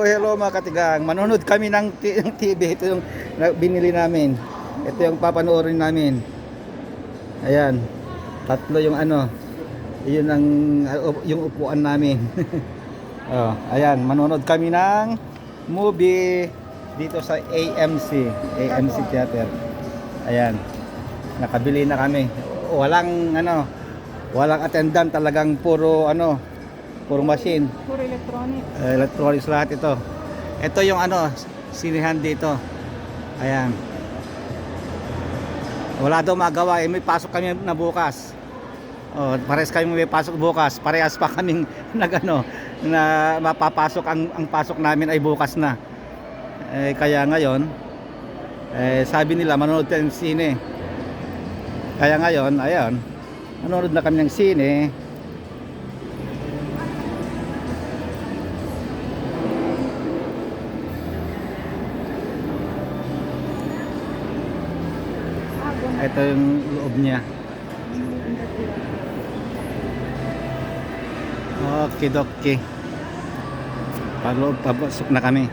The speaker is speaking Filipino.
Hello, mga katigang. Manonood kami ng, ng TV. Ito yung binili namin. Ito yung papanoorin namin. Ayan. Tatlo yung ano. Yun ang uh, yung upuan namin. oh, ayan, manonood kami ng movie dito sa AMC, AMC Theater. Ayan. Nakabili na kami. Walang ano, walang attendant, talagang puro ano, puro machine. Puro electronic. Uh, electronics lahat ito. Ito yung ano, sinihan dito. Ayan. Wala daw magawa, eh, may pasok kami na bukas. Oh, parehas kami may pasok bukas. Parehas pa kaming nagano na mapapasok ang ang pasok namin ay bukas na. Eh, kaya ngayon eh, sabi nila manonood tayo ng sine. Kaya ngayon, ayan, manonood na kami ng sine. Ito yung loob niya. Okay, dokie. Paloob, papasok na kami.